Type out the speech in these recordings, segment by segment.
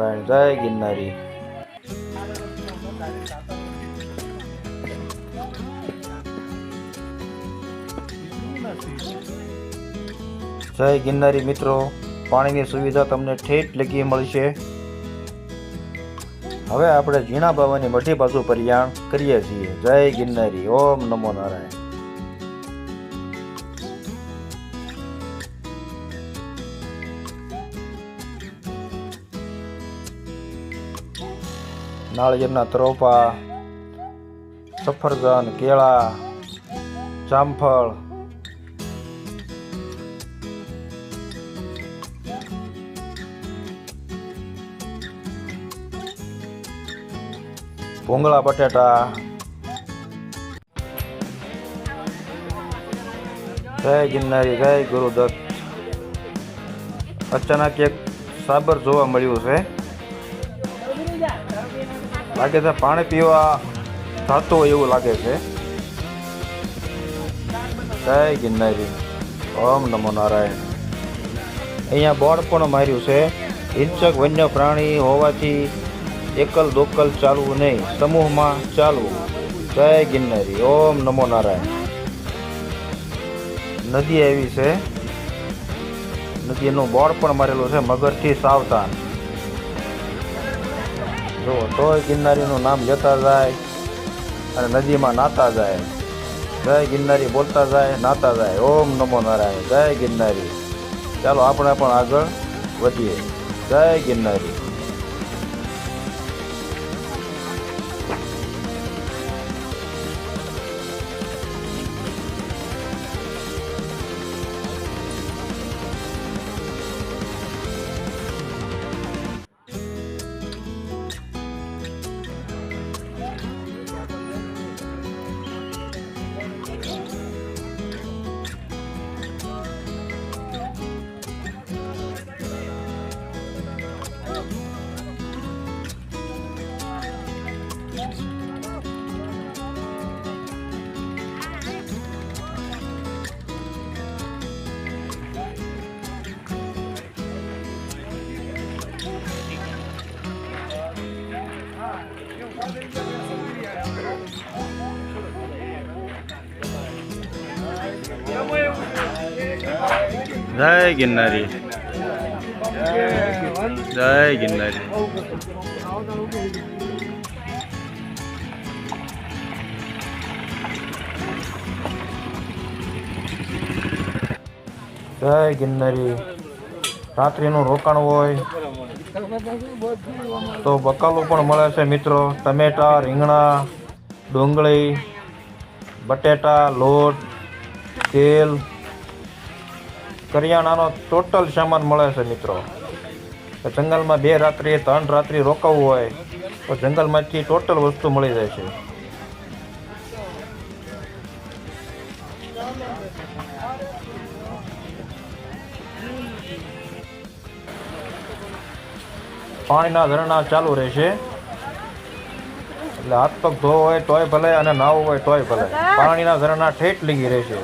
જય ગિરનારી. જય ગિરનારી મિત્રો, પાણીની સુવિધા તમને ઠેઠ લગી મળશે. હવે આપણે ઝીણા બાવાની મઢી બાજુ પરિયાણ કરીએ છીએ. જય ગિરનારી. ઓમ નમો નારાયણ. નાળિયેરના ત્રોપા, સફરજન, કેળા, જામફળ, ભૂંગળા બટેટા, જય ગિરનારી, જય ગુરુદત્ત. અચાનક એક સાબર જોવા મળ્યું છે. લાગે છે પાણી પીવા થતું હોય એવું લાગે છે. જય ગિરનારી. ઓમ નમો નારાયણ. અહીંયા બોર્ડ પણ માર્યું છે. હિંસક વન્ય પ્રાણી હોવાથી એકલ દોકલ ચાલવું નહીં, સમૂહમાં ચાલવું જય ગિરનારી. ઓમ નમો નારાયણ. નદી આવી છે. નદીનું બોર્ડ પણ મારેલું છે, મગરથી સાવધાન. જો, તોય ગિરનારીનું નામ લેતા જાય અને નદીમાં નાતા જાય. જય ગિરનારી બોલતા જાય, નાતા જાય. ઓમ નમો નારાયણ. જય ગિરનારી. ચાલો આપણે પણ આગળ વધીએ. જય ગિરનારી. જય ગિરનારી. જય ગિરનારી. જય ગિરનારી. રાત્રિનું રોકાણ હોય તો બકાલું પણ મળે છે મિત્રો. ટમેટા, રીંગણા, ડુંગળી, બટેટા, લોટ, તેલ કરિયાણાનો ટોટલ સામાન મળે છે મિત્રો. તો જંગલમાં બે રાત્રિ ત્રણ રાત્રિ રોકાવવું હોય તો જંગલમાંથી ટોટલ વસ્તુ મળી જાય છે. પાણીના ઝરણા ચાલુ રહેશે. એટલે હાથ પગ ધોવો હોય તોય ભલે અને નાવું હોય તોય ભલે. પાણીના ઝરણા ઠેઠ લીગી રહેશે.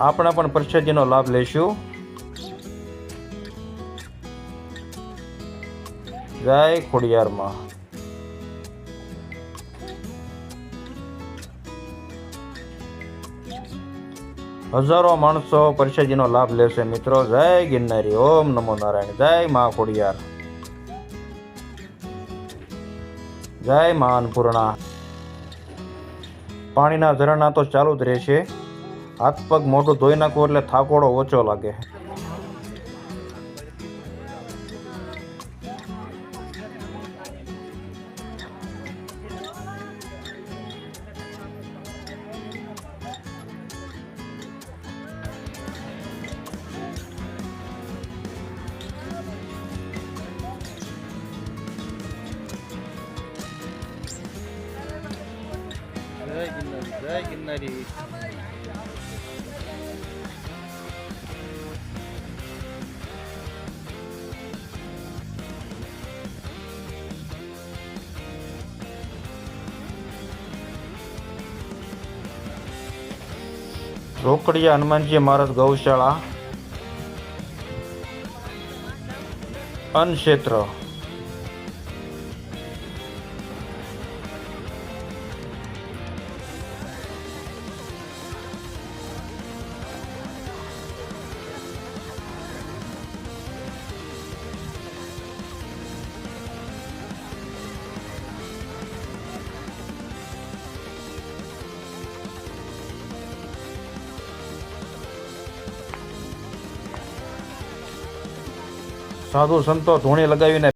આપણે પણ પરિષદનો લાભ લેશું. જય ખોડિયારમાં. હજારો માણસો પરિષદનો લાભ લેશે મિત્રો. જય ગિરનારી. ઓમ નમો નારાયણ. જય મા ખોડિયાર. જય મા અન્નપૂર્ણા પાણીના ઝરણા તો ચાલુ જ રહેશે. હાથ પગ મોઢું ધોઈ નાખવું એટલે થાકોડો ઓછો લાગે. જય ગિરનારી જય ગિરનારી रोकडी हनुमानची इमारत गौशाळा अनक्षेत्र સાધુ સંતો ધૂણી લગાવીને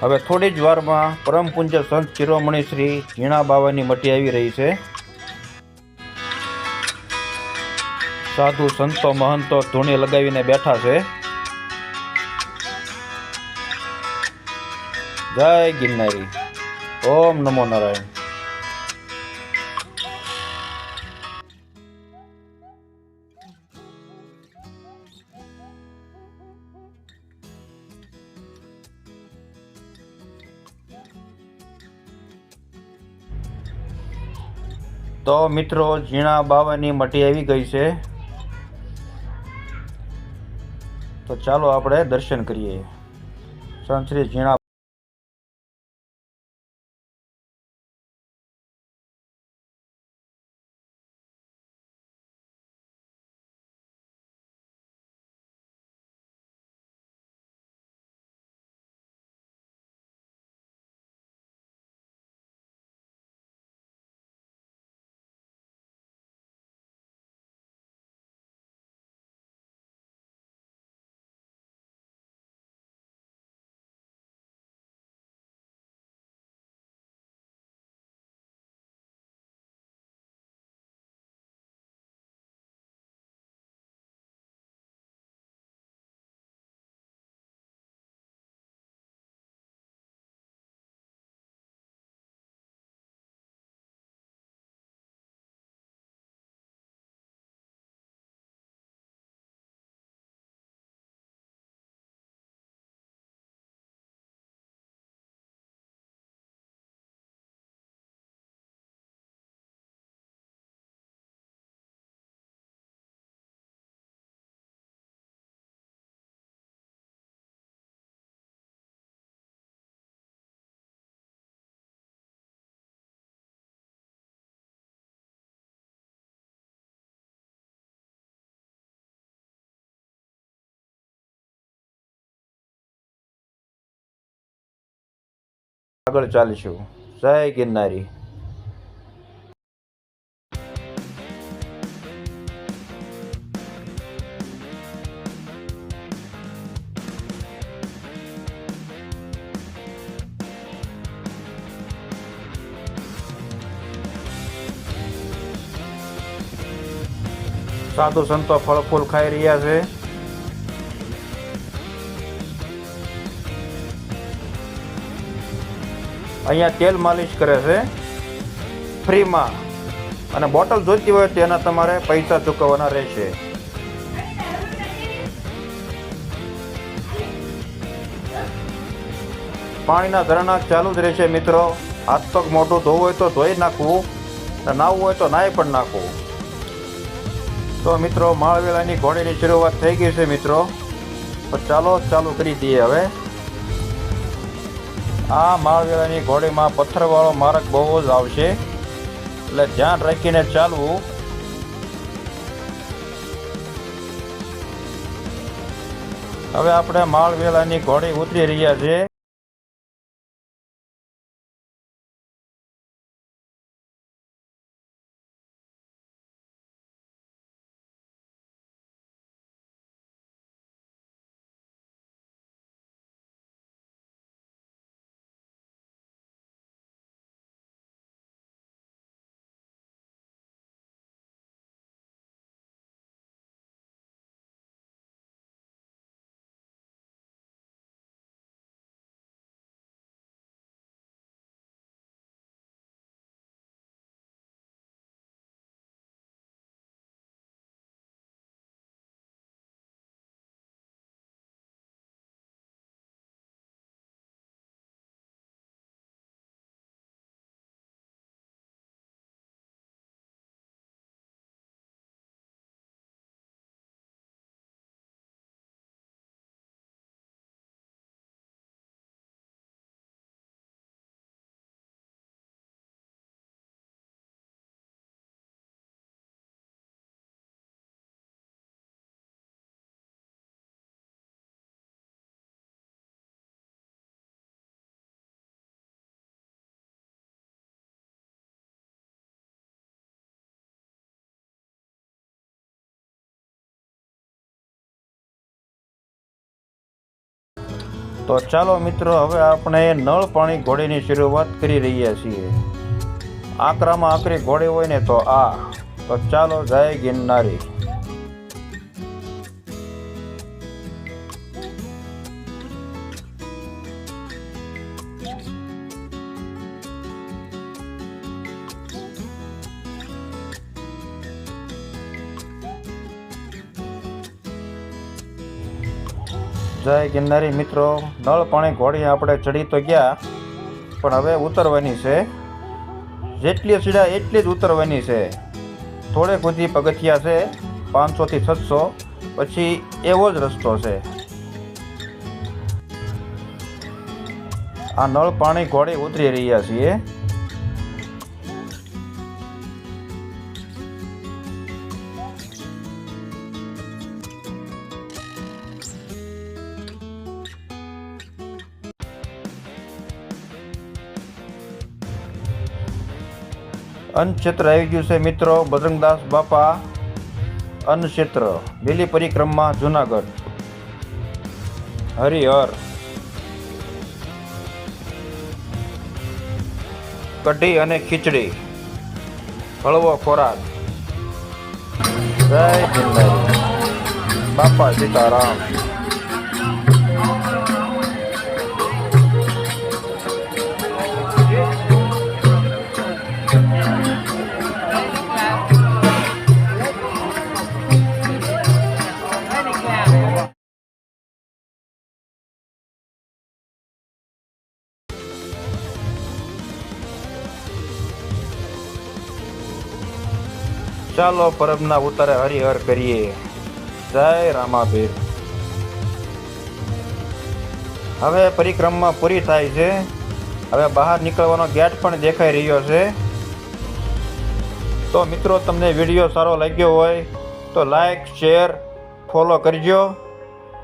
હવે થોડી જ વારમાં પરમ સંત શિરોમણી શ્રી ઝીણા બાવાની મટી આવી રહી છે. સાધુ સંતો મહંતો ધૂણી લગાવીને બેઠા છે. જય ગિરનારી. ઓમ નમો નારાયણ. તો મિત્રો, ઝીણા બાવાની મટી આવી ગઈ છે. તો ચાલો આપણે દર્શન કરીએ. સંત શ્રી ઝીણા આગળ ચાલીશું. જય ગિરનારી. સાધુ સંતો ફળ ફૂલ ખાઈ રહ્યા છે. અહીંયા તેલ માલિશ કરે છે. ફ્રીમાં. અને બોટલ જોઈતી હોય તેના તમારે પૈસા ચૂકવવાના રહેશે. પાણીના ઝરણા ચાલુ જ રહેશે મિત્રો. હાથ પગ મોઢું ધોવું હોય તો ધોઈ નાખવું. નાહવું હોય તો નાહી પણ નાખવું. તો મિત્રો, માળવેલાની ઘોડીની શરૂઆત થઈ ગઈ છે મિત્રો. તો ચાલો ચાલુ કરી દઈએ હવે. આ માળવેલાની ઘોડીમાં પથ્થરવાળો માર્ગ બહુ જ આવશે. એટલે ધ્યાન રાખીને ચાલવું. હવે આપણે માળવેલાની ઘોડી ઉતરી રહ્યા છે તો ચાલો મિત્રો, હવે આપણે નળ પાણી ઘોડીની શરૂઆત કરી રહ્યા છીએ. આકરામાં આકરી ઘોડી હોય ને તો આ. તો ચાલો જય ગિરનારી. જય ગિરનારી મિત્રો. નળ પાણી ઘોડી આપણે ચડી તો ગયા, પણ હવે ઉતરવાની છે. જેટલી સીડા એટલી જ ઉતરવાની છે. થોડે સુધી પગથિયા છે પાંચસોથી છસો, પછી એવો જ રસ્તો છે. આ નળ પાણી ઘોડી ઉતરી રહ્યા છીએ. અન્નક્ષેત્ર આવી ગયું છે મિત્રો. બજરંગદાસ બાપા અન્નક્ષેત્ર લીલી પરિક્રમા, જુનાગઢ. હરિહર. કઢી અને ખીચડી. હળવો ખોરાક. જય બાપા સીતારામ. ચાલો પરબના ઉતારે હરિહર કરીએ. જય રામાભીર હવે પરિક્રમા પૂરી થાય છે. હવે બહાર નીકળવાનો ગેટ પણ દેખાઈ રહ્યો છે. તો મિત્રો, તમને વીડિયો સારો લાગ્યો હોય તો લાઈક શેર ફોલો કરજો.